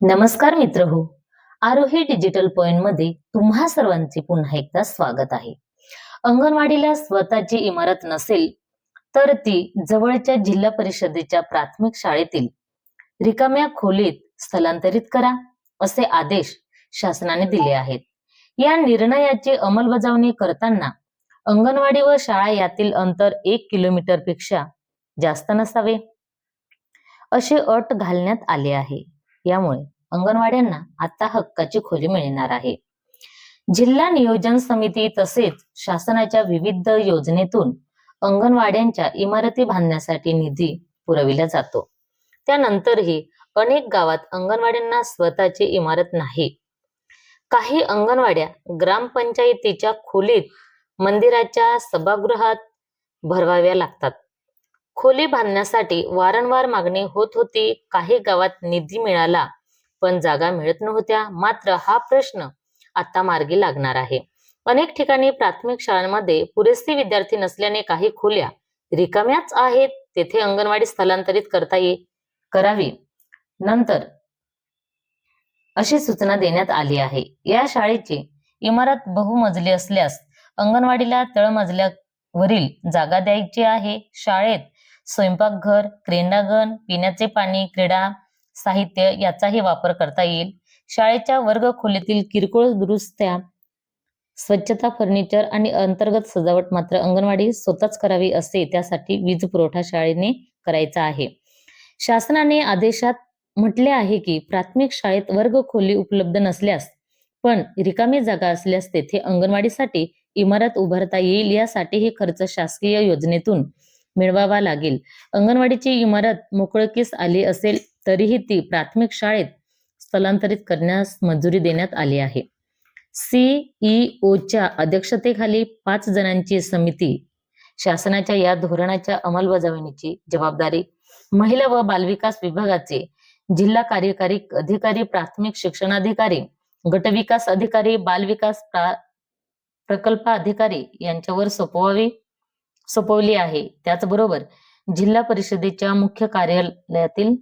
नमस्कार मित्र हो. आरोही डिजिटल पॉइंटमध्ये तुम्हा सर्वांचे पुन्हा एकदा स्वागत आहे. अंगणवाडीला स्वतःची इमारत नसेल तर ती जवळच्या जिल्हा परिषदेच्या प्राथमिक शाळेतील रिकाम्या खोलीत स्थलांतरित करा असे आदेश शासनाने दिले आहेत. या निर्णयाची अंमलबजावणी करताना अंगणवाडी व शाळा यातील अंतर एक किलोमीटरपेक्षा जास्त नसावे अशी अट घालण्यात आली आहे. यामुळे अंगणवाड्यांना आता हक्काची खोली मिळणार आहे. जिल्हा नियोजन समिती तसेच शासनाच्या विविध योजनेतून अंगणवाड्यांच्या इमारती बांधण्यासाठी निधी पुरविला जातो. त्यानंतरही अनेक गावात अंगणवाड्यांना स्वतःची इमारत नाही. काही अंगणवाड्या ग्रामपंचायतीच्या खोलीत मंदिराच्या सभागृहात भरवाव्या लागतात. खोली बांधण्यासाठी वारंवार मागणी होत होती. काही गावात निधी मिळाला पण जागा मिळत नव्हत्या. मात्र हा प्रश्न आता मार्गी लागणार आहे. अनेक ठिकाणी प्राथमिक शाळांमध्ये पुरेसे विद्यार्थी नसल्याने काही खोल्या रिकाम्याच आहेत. तेथे अंगणवाडी स्थलांतरित करता ये करावी. नंतर अशी सूचना देण्यात आली आहे. या शाळेची इमारत बहुमजली असल्यास अंगणवाडीला तळमजल्यावरील जागा द्यायची आहे. शाळेत स्वयंपाकघर क्रीडांगण पिण्याचे पाणी क्रीडा साहित्य याचाही वापर करता येईल. शाळेच्या वर्ग खोलीतील किरकोळ दुरुस्त्या स्वच्छता फर्निचर आणि अंतर्गत सजावट मात्र अंगणवाडी स्वतःच करावी असते त्यासाठी वीज पुरवठा शाळेने करायचा आहे. शासनाने आदेशात म्हटले आहे की प्राथमिक शाळेत वर्ग खोली उपलब्ध नसल्यास पण रिकामी जागा असल्यास तेथे अंगणवाडीसाठी इमारत उभारता येईल यासाठी हे खर्च शासकीय योजनेतून मिळवावा लागेल. अंगणवाडीची इमारत मोकळकीस आली असेल तरीही ती प्राथमिक शाळेत स्थलांतरित करण्यास मंजुरी देण्यात आली आहे. सीईओच्या अध्यक्षतेखाली पाच जणांची समिती शासनाच्या या धोरणाच्या अंमलबजावणीची जबाबदारी महिला व बालविकास विभागाचे जिल्हा कार्यकारी अधिकारी प्राथमिक शिक्षणाधिकारी गटविकास अधिकारी बालविकास प्रा- प्रकल्प अधिकारी यांच्यावर सोपवावी. सोपवली आहे. त्याचबरोबर जिल्हा परिषदेच्या मुख्य कार्यालयातील